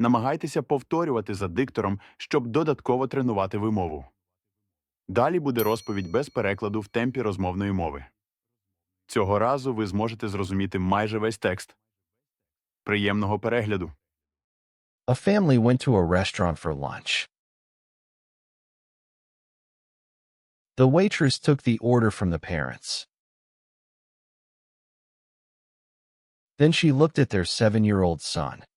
Намагайтеся повторювати за диктором, щоб додатково тренувати вимову. Далі буде розповідь без перекладу в темпі розмовної мови. Цього разу ви зможете зрозуміти майже весь текст. Приємного перегляду! A family went to a restaurant for lunch. The waitress took the order from the parents. Then she looked at their seven year old son.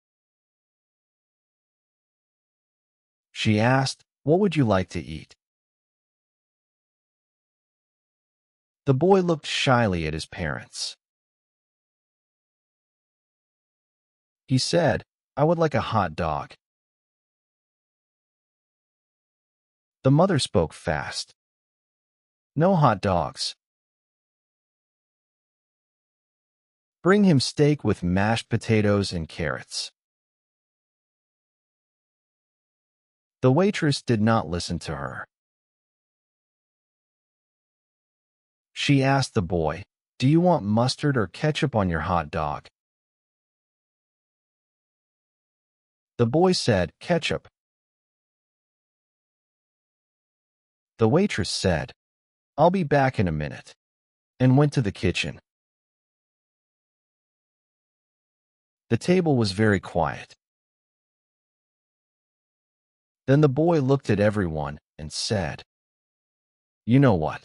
She asked, What would you like to eat? The boy looked shyly at his parents. He said, I would like a hot dog. The mother spoke fast. No hot dogs. Bring him steak with mashed potatoes and carrots. The waitress did not listen to her. She asked the boy, Do you want mustard or ketchup on your hot dog? The boy said, Ketchup. The waitress said, I'll be back in a minute, and went to the kitchen. The table was very quiet. Then the boy looked at everyone and said, You know what?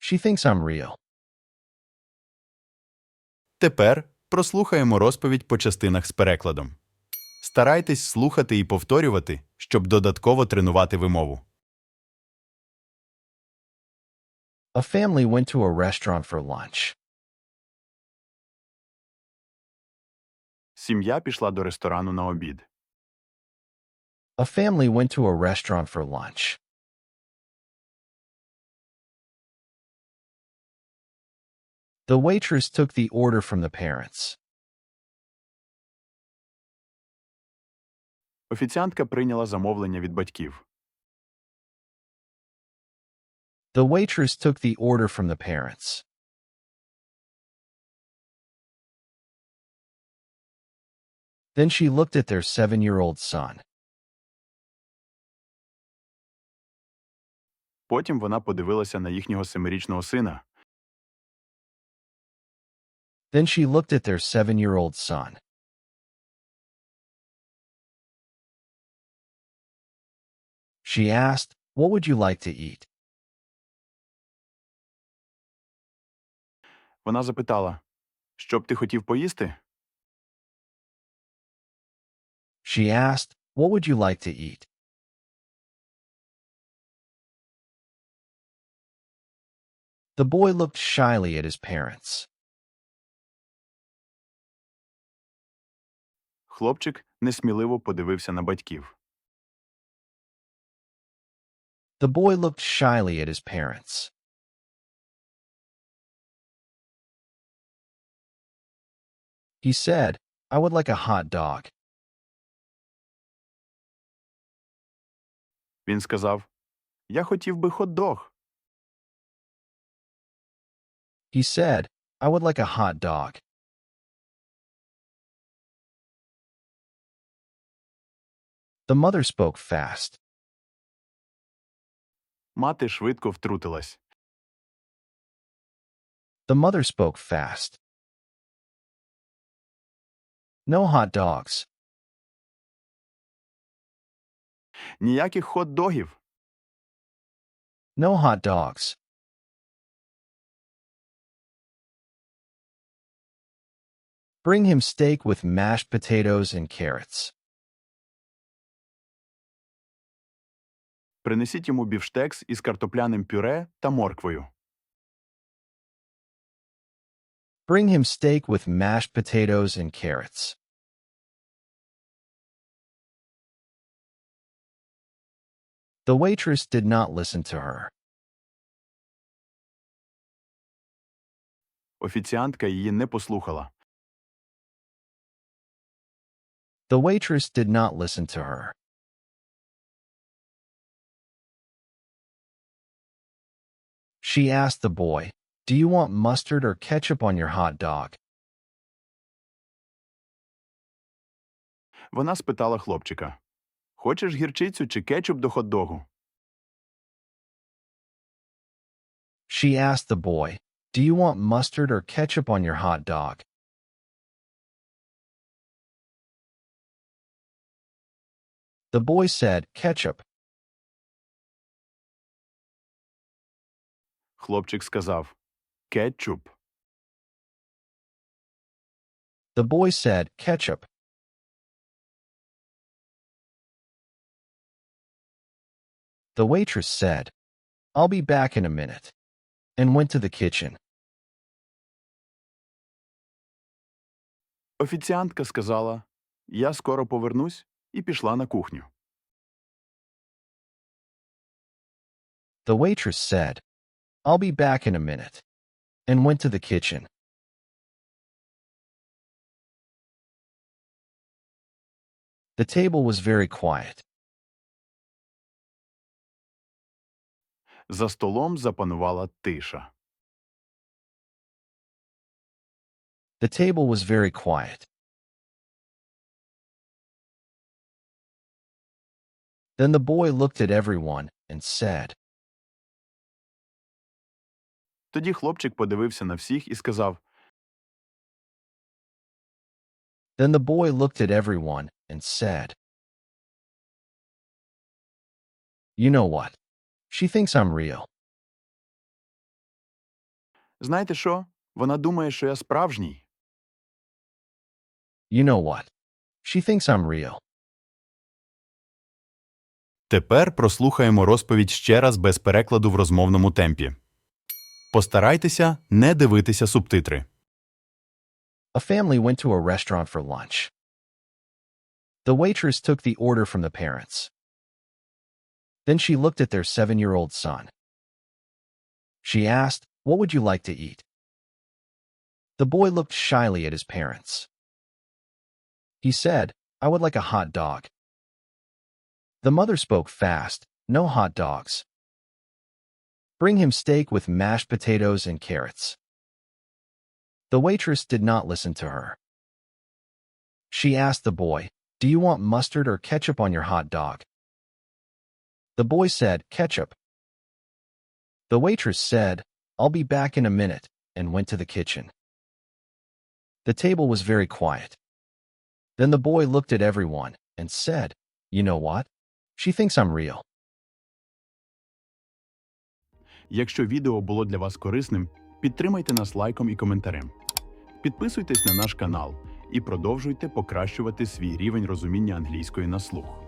She thinks I'm real. Тепер прослухаємо розповідь по частинах з перекладом. Старайтесь слухати і повторювати, щоб додатково тренувати вимову. A family went to a restaurant for lunch. Сім'я пішла до ресторану на обід. A family went to a restaurant for lunch. The waitress took the order from the parents. Офіціантка прийняла замовлення від батьків. The waitress took the order from the parents. Then she looked at their seven year old son. Потім вона подивилася на їхнього семирічного сина. Then she looked at their seven year old son. She asked, What would you like to eat? Вона запитала: Що б ти хотів поїсти? She asked, What would you like to eat? The boy looked shyly at his parents. Хлопчик несміливо подивився на батьків. The boy looked shyly at his parents. He said, I would like a hot dog. Він сказав: Я хотів би хот-дог. He said, I would like a hot dog. The mother spoke fast. Мати швидко втрутилась. The mother spoke fast. No hot dogs. Ніяких хот-догів. No hot dogs. Bring him steak with mashed potatoes and carrots. Принесіть йому бівштекс із картопляним пюре та морквою. Bring him steak with mashed potatoes and carrots. The waitress did not listen to her. Офіціантка її не послухала. The waitress did not listen to her. She asked the boy, Do you want mustard or ketchup on your hot dog? Вона спитала хлопчика: Хочеш гірчицю чи кетчуп до хот-догу? She asked the boy, Do you want mustard or ketchup on your hot dog? The boy said, Ketchup. Хлопчик сказав: Кетчуп. The boy said, Ketchup. The waitress said, I'll be back in a minute, and went to the kitchen. Офіціантка сказала: Я скоро повернусь і пішла на кухню. The waitress said, I'll be back in a minute, and went to the kitchen. The table was very quiet. За столом запанувала тиша. The table was very quiet. Then the boy looked at everyone and said, Тоді хлопчик подивився на всіх і сказав: Then the boy looked at everyone and said, You know what? She thinks I'm real. Знаєте що? Вона думає, що я справжній. You know what? She thinks I'm real. Тепер прослухаємо розповідь ще раз без перекладу в розмовному темпі. Постарайтеся не дивитися субтитри. A family went to a restaurant for lunch. The waitress took the order from the parents. Then she looked at their seven year old son. She asked, What would you like to eat? The boy looked shyly at his parents. He said, I would like a hot dog. The mother spoke fast, No hot dogs. Bring him steak with mashed potatoes and carrots. The waitress did not listen to her. She asked the boy, Do you want mustard or ketchup on your hot dog? The boy said, Ketchup. The waitress said, I'll be back in a minute, and went to the kitchen. The table was very quiet. Then the boy looked at everyone and said, You know what? She thinks I'm real. Якщо відео було для вас корисним, підтримайте нас лайком і коментарем. Підписуйтесь на наш канал і продовжуйте покращувати свій рівень розуміння англійської на слух.